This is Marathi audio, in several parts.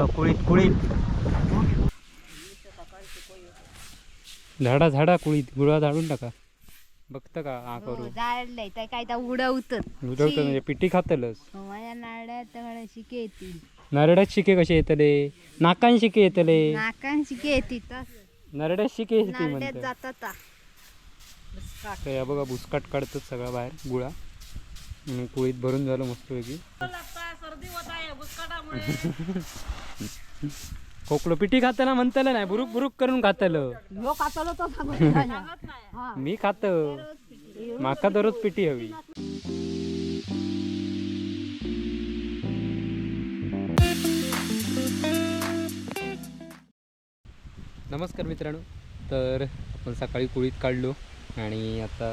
बघा कुळीत कुळीत. झाडा झाडा कुळीत. गुळा झाडून टाका. बघतं का? हा करू. जाडलंय तर काय तर उडवत. उडवतं म्हणजे पिटी खातलच माझ्या नाड्यात शिके येतील. नरड्यात शिके कसे येतले? नाकान शिके येतले. नाकान शिके नरड्यात शिके येते जातात या बघा बुसकाट काढतात सगळा बाहेर गुळा. आणि पोळीत भरून झालं मस्तपैकी. खोकलो पिठी खाताना म्हणतालं नाही बुरुक बुरुक करून खातलं. ह्यो खातलो तो सांगत नाही. हा. मी खात. माका दररोज पिठी हवी. नमस्कार मित्रांनो. तर आपण सकाळी कुळीत काढलो आणि आता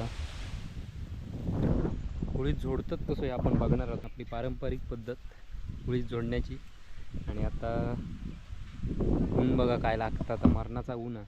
कुळीत झोडतात कसं आपण बघणार आहोत आपली पारंपरिक पद्धत कुळीत जोडण्याची आणि आता ऊन बघा काय लागतं आता मरणाचा ऊन आहे.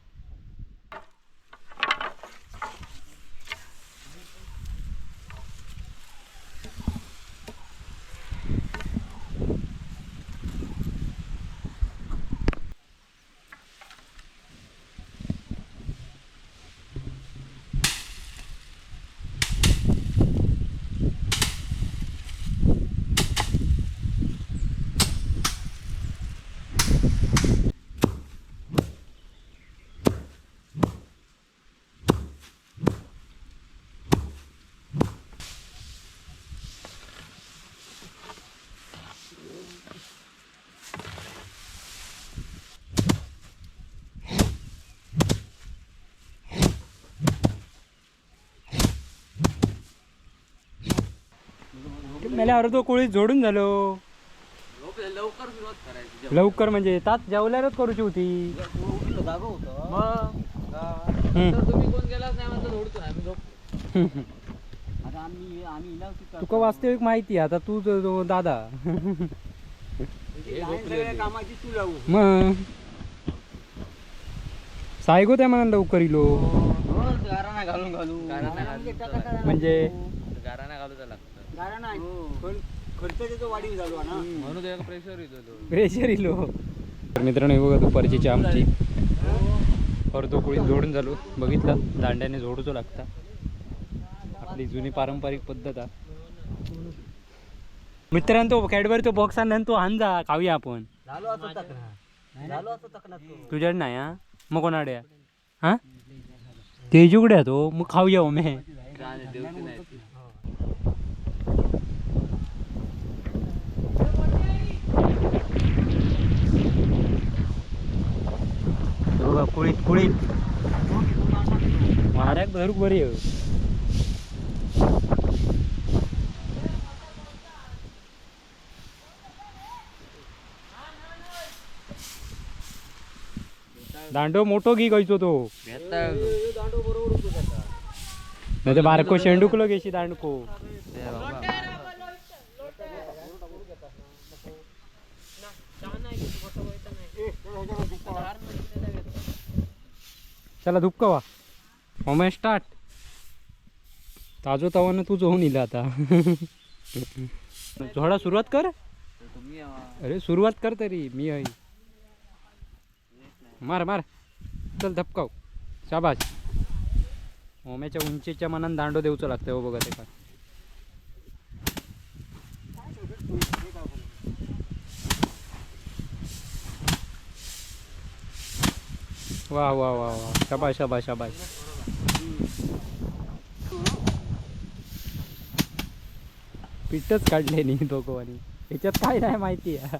मेल्यावर तो कोळी जोडून झालो. लवकर सुरुवात करायची लवकर म्हणजे तात जेवल्यावरच करूची होती. जागा होतं हम्म. तर तुम्ही कोण गेलाच नाही म्हणतो धोडतो आम्ही झोपतो आता आम्ही आम्ही इलावती तुका वास्तविक माहिती आहे, आता तू दादा कामाची तू लावू मग सायगो त्या म्हणा लवकर इलो. चालायचं. म्हणजे? गारा नाही घालूचा लागतं गारा नाही पण खर्च त्याचा वाढीव झालो ना. म्हणून त्याला प्रेशर येतो तो. प्रेशर इलो तर मित्रांनो हे बघा दुपारची आमची. अर्धो कोळी जोडून झालो. बघितलं? दांड्याने जोडूचो लागता. आपली जुनी पारंपरिक पद्धत हा मित्रांनो तो कॅडबरी तो बॉक्स आणला आणि तो आणजा खाऊया आपण. झालो असं तकना झालो असं तकना तू तुझ्याकडे नाही हा? मग कोणाड्या हा? तेजुकडे तो. मग खाऊया नाही ती. बघा कुळीत कुळीत. माऱ्याक धरूक बरी. दांडो मोठो घी गयचो तो. नाही ते बारको शेंडुकलो घेशी दांडको. चला धुपका वा. होमे स्टार्ट ताजो तवानं तू जोहून इला आता. झोडा सुरुवात कर. अरे सुरुवात कर तरी मी आई मार मार. चल धपकाव. शाबाज ओम्याच्या उंचीच्या मनान दांडो देऊचं लागतं हो बघा ते काय वा वा वा वा. शाबाश शाबाश शाबाश पीठच काढले नाही दोघांनी ह्याच्यात काय नाही माहिती आहे.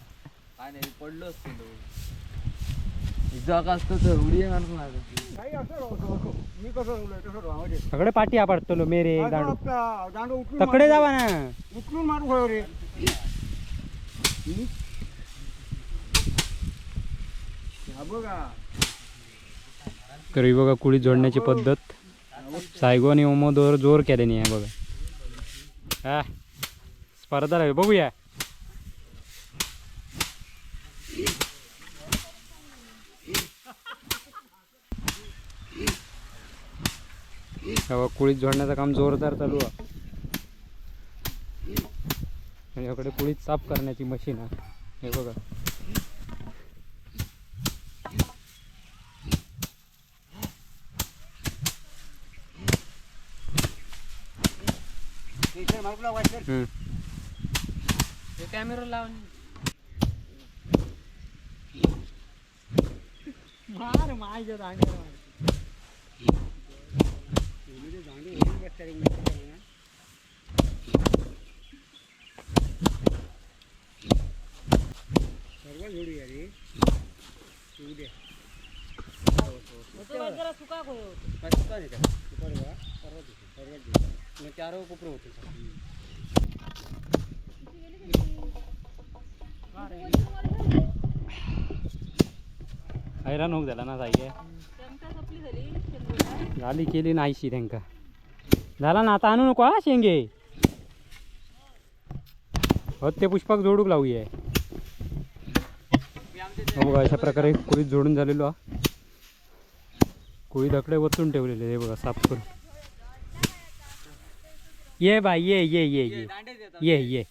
काय नाही पडलो असतो तर उडी सगळे पाठी आपटतो मेरे दांडो. तकडे. जावा ना. उचलून मारू रे. हा बघा. तर ही बघा कुळी जोडण्याची पद्धत. सायगो आणि ओमो दोर जोर केल्याने आहे बघा. हा. स्पर्धा राहील. बघूया. कुळीत जोडण्याचं काम जोरदार चालू आहे. आणि याकडे कुळीत साफ करण्याची मशीन आहे. हे बघा हं. कॅमेरा लावून मार माझ्या. सर्व जोडी आहे रे येऊ दे मस्त आहे त्या. परवा परवा दिवशी, परवा दिवशी. मग चार कोपरं होते हैराण होऊ झाला ना जाय झाली केली नाहीशी त्यांका. झाला ना आता आणू नको हा शेंगे. हो ते पुष्पाक जोडूक लावूया. हो बघा अशा प्रकारे कुळीत जोडून झालेलो हा. कुळी दकडे वचून ठेवलेले हे बघा साफ करून. ये बाय ये ये ये ये. ये ये.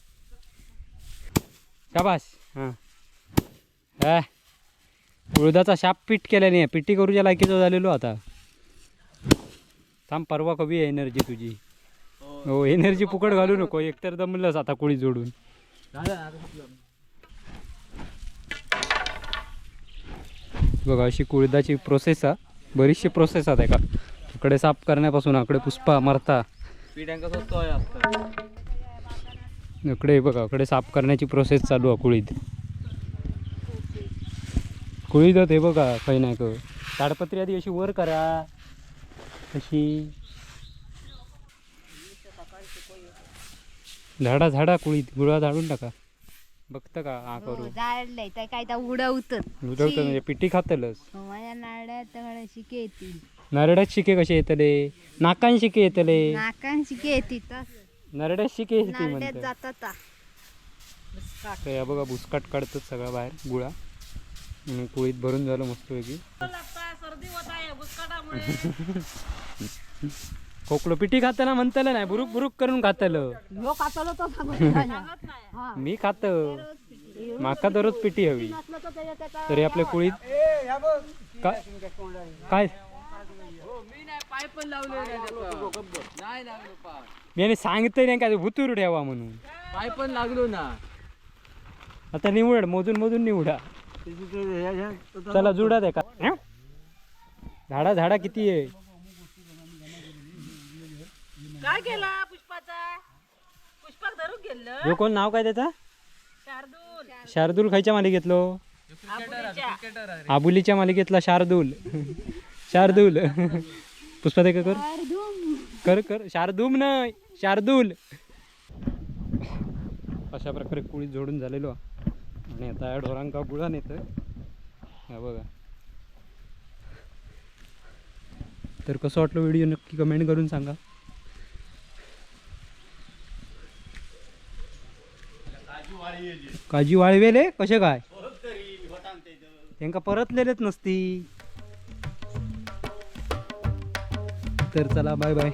शाबास. हां. हा. उळदाचा शाप पीठ केल्याने आहे पिट्टी करूच्या लायकीचा झालेलो आता. थांब परवा कवी आहे एनर्जी तुझी. हो एनर्जी फुकट घालू नको. एकतर दमलंच आता कुळी जोडून. बघा अशी कुळदाची प्रोसेस आहे. बरीचशी प्रोसेस आहे का इकडे साफ करण्यापासून आकडे पुष्पा मरता. पिढ्यांका इकडे बघा इकडे साफ करण्याची प्रोसेस चालू आहे कुळीत. कुळीत हे बघा काही नाही क ताडपत्री आधी अशी वर करा. अशी. झाडा झाडा कुळीत गुळा झाडून टाका. बघतं का? हा हो, करू. जाळलंय तर काय तर उडवतं. उजवतं म्हणजे पिठी खातलच हो, माझ्या नारड्यात शिके येतील. नरड्यात शिके कसे येतले? नाकान शिके येतले? नाकान शिके येतील नरड्यात शिके जातात ता. तर या बघा बुसकाट काढतात सगळा बाहेर गुळा. आणि पोळीत भरून झालं मस्तपैकी. खोकलो पिठी खाताना म्हणतलं नाही बुरुक बुरुक करून खातलं. मी खात. माका दररोज पिठी हवी. तर आपल्या कुळीत ए या बघ. काय? नाही लागलो पाय मी आणि सांगतोय नाही काय भुतूर ठेवा म्हणून. पाय पण लागलो ना आता निवड मोजून मोजून निवडा. चला जुडा दे का? झाडा झाडा किती आहे? काय केला पुष्पाचा? पुष्पाक धरून गेलं ह्यो कोण नाव काय त्याचा? शार्दूल. शार्दूल खायच्या मालिकेतलो? आबुलीच्या. आबुलीच्या मालिकेतला शार्दूल. शार्दूल. पुष्पा ते कर कर कर. शार्दूम नाही. शार्दूल. अशा प्रकारे कुळी जोडून झालेलो. आणि आता या ढोरांका गुळा नेत हा बघा. तर कसं वाटलं व्हिडिओ नक्की कमेंट करून सांगा. काजी वाळवेले कसे काय? त्यांका परतलेलेच नसती. तर चला बाय बाय